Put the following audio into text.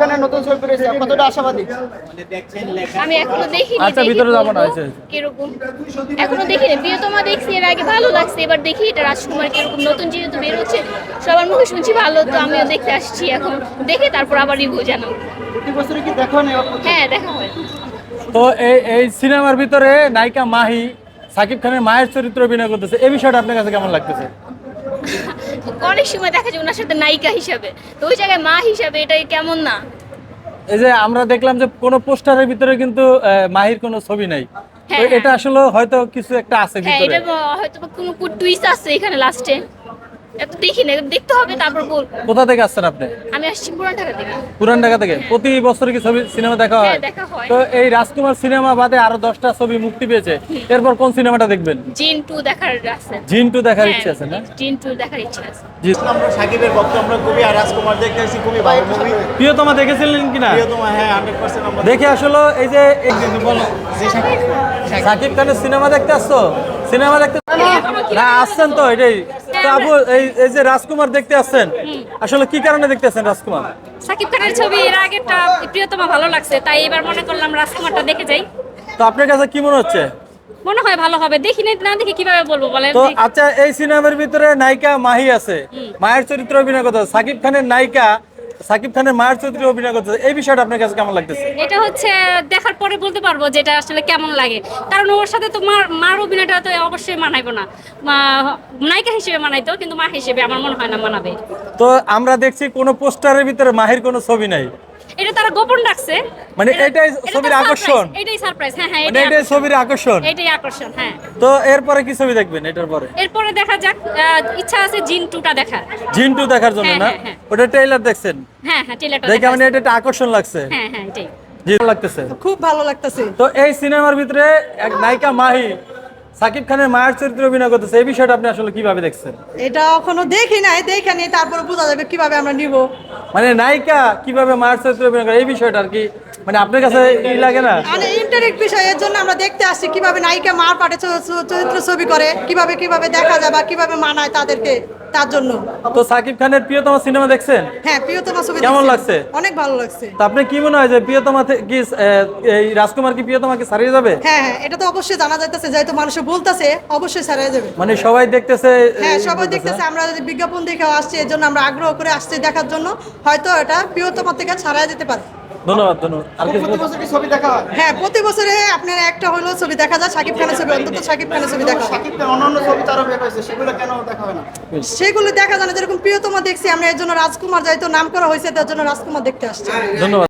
খানের নতুন ছবি বেরিয়েছে কতটা আশাবাদী? আমি এখনও দেখিনি আচ্ছা, ভিতরে যাব না, বলব আচ্ছা। কীরকম। এখনও দেখিনি। প্রিয়তমা দেখছি এর আগে ভালো লাগছে। এবার দেখি এটা রাজকুমার কীরকম। নতুন যেহেতু বের হচ্ছে সবার মুখে শুনছি ভালো তো আমিও দেখতে আসছি এখন। দেখে তারপর আবার রিভিউ জানাব। প্রতি বছরে কি দেখো নেই হ্যাঁ দেখা হয়। তো এই এই সিনেমার ভিতরে নায়িকা মাহি সাকিব খানের মায়ের চরিত্র অভিনয় করতেছে। এই বিষয়টা আপনার কাছে কেমন লাগতেছে? অনেক সময় দেখা যায় ওনার সাথে নায়িকা হিসাবে। তো ওই জায়গায় মা হিসাবে এটা কেমন না? এই যে আমরা দেখলাম যে কোনো পোস্টারের ভিতরে কিন্তু মাহির কোনো ছবি নাই। হ্যাঁ, এটা আসলে হয়তো কিছু একটা আছে হ্যাঁ ভিতরে। এটা হয়তো কোনো টুইস্ট আছে এখানে লাস্টে এত দেখি না দেখতে হবে তারপর বলব কোথা থেকে আসছেন আপনি? আমি আসছি পুরান ঢাকা থেকে। পুরান ঢাকা থেকে। প্রতি বছর কি ছবি সিনেমা দেখা হয় হ্যাঁ, দেখা হয়। তো এই রাজকুমার সিনেমা বাদে আরও দশটা ছবি মুক্তি পেয়েছে। এরপর কোন সিনেমাটা দেখবেন? জিন টু দেখার আছে। জিন টু দেখার হ্যাঁ, ইচ্ছে আছে না? জিন টু দেখার ইচ্ছা আছে। জি। আমরা সাকিবের ভক্ত আমরা খুবই আর রাজকুমার দেখতে খুবই ভালো মুভি প্রিয়তমা দেখেছিলেন কিনা প্রিয়তমা হ্যাঁ হান্ড্রেড পার্সেন্ট আমরা দেখে আসলে এই যে এই যে বলো। সাকিব খানের সিনেমা দেখতে আসছো? সিনেমা দেখতে না আসছেন তো এটাই। তো আপু এই এই যে রাজকুমার দেখতে আসছেন আসলে কি কারণে দেখতে আসছেন রাজকুমার? সাকিব খানের ছবি এর আগেরটা প্রিয়তমা ভালো লাগছে তাই এবার মনে করলাম রাজকুমারটা দেখে যাই। তো আপনার কাছে কি মনে হচ্ছে? মনে হয় ভালো হবে দেখি না দেখি কীভাবে বলব বলেন তো আচ্ছা এই সিনেমার ভিতরে নায়িকা মাহি আছে। মায়ের চরিত্র অভিনয় করতে সাকিব খানের নায়িকা সাকিব খানের মায়ের চরিত্রে অভিনয় করতে এই বিষয়টা আপনার কাছে কেমন লাগতেছে? এটা হচ্ছে দেখার পরে বলতে পারব যে এটা আসলে কেমন লাগে। কারণ ওর সাথে তো মার মার অভিনয়টা তো অবশ্যই মানাইবো না। মা- নায়িকা হিসেবে মানাইতো কিন্তু মা হিসেবে আমার মনে হয় না মানাবে। তো আমরা দেখছি কোনো পোস্টারের ভিতরে মাহির কোনো ছবি নাই। এটা তারা গোপন রাখছে। মানে এটাই ছবির আকর্ষণ। এটাই সারপ্রাইজ হ্যাঁ হ্যাঁ মানে এটাই এটাই ছবির আকর্ষণ। এটাই আকর্ষণ হ্যাঁ। তো এরপরে কি ছবি দেখবেন এটার পরে? এরপরে দেখা যাক ইচ্ছা আছে জিন টুটা দেখার। জিন্টু দেখার জন্য হ্যাঁ, না? হ্যাঁ, হ্যাঁ। ওটা ট্রেইলার দেখছেন? হ্যাঁ হ্যাঁ ট্রেলারটা দেখে মানে এটা একটা আকর্ষণ লাগছে। হ্যাঁ হ্যাঁ এটাই। জি ভালো লাগতেছে। খুব ভালো লাগতেছে। তো এই সিনেমার ভিতরে এক নায়িকা মাহি। সাকিব খানের মায়ের চরিত্রে অভিনয় করতেছে এই বিষয়টা আপনি আসলে কীভাবে দেখছেন? এটা এখনও দেখি নাই দেখে নিয়ে তারপরে বোঝা যাবে কীভাবে আমরা নিব। মানে নায়িকা কীভাবে মায়ের চরিত্রে অভিনয় করে এই বিষয়টা আর কি মানে আপনার কাছে ই লাগে না? মানে ইন্টারেক্ট বিষয় এর জন্য আমরা দেখতে আসছি কীভাবে নায়িকা মার পাটে চরিত্র ছবি করে কীভাবে কীভাবে দেখা যায় বা কীভাবে মানায় তাদেরকে। তার জন্য। তো সাকিব খানের প্রিয়তম সিনেমা দেখছেন? হ্যাঁ প্রিয়তমা ছবি কেমন লাগছে? অনেক ভালো লাগছে। তো আপনি কি মনে হয় যে প্রিয়তমা কি এই রাজকুমার কি প্রিয়তমাকে ছাড়িয়ে যাবে? হ্যাঁ হ্যাঁ এটা তো অবশ্যই জানা যাইতেছে যেহেতু মানুষ বলতেছে অবশ্যই ছাড়াই যাবে। মানে সবাই দেখতেছে হ্যাঁ সবাই দেখতেছে আমরা যদি বিজ্ঞাপন দেখেও আসছি এর জন্য আমরা আগ্রহ করে আসছি দেখার জন্য হয়তো এটা প্রিয়তমা থেকে ছাড়াই যেতে পারে। ধন্যবাদ ধন্যবাদ। আর প্রতি বছর কি ছবি দেখা হয়? হ্যাঁ প্রতি বছরে আপনার একটা হলো ছবি দেখা যায়। সাকিব খানের ছবি অন্তত শাকিব খানের ছবি দেখা সাকিব খান অন্যান্য ছবি তারও বের হয়েছে সেগুলো কেন দেখা হয় না? সেগুলো দেখা যায় না। যেরকম প্রিয়তমা দেখছি আমরা এর জন্য রাজকুমার যাই তো নাম করা হয়েছে তার জন্য রাজকুমার দেখতে আসছি। ধন্যবাদ।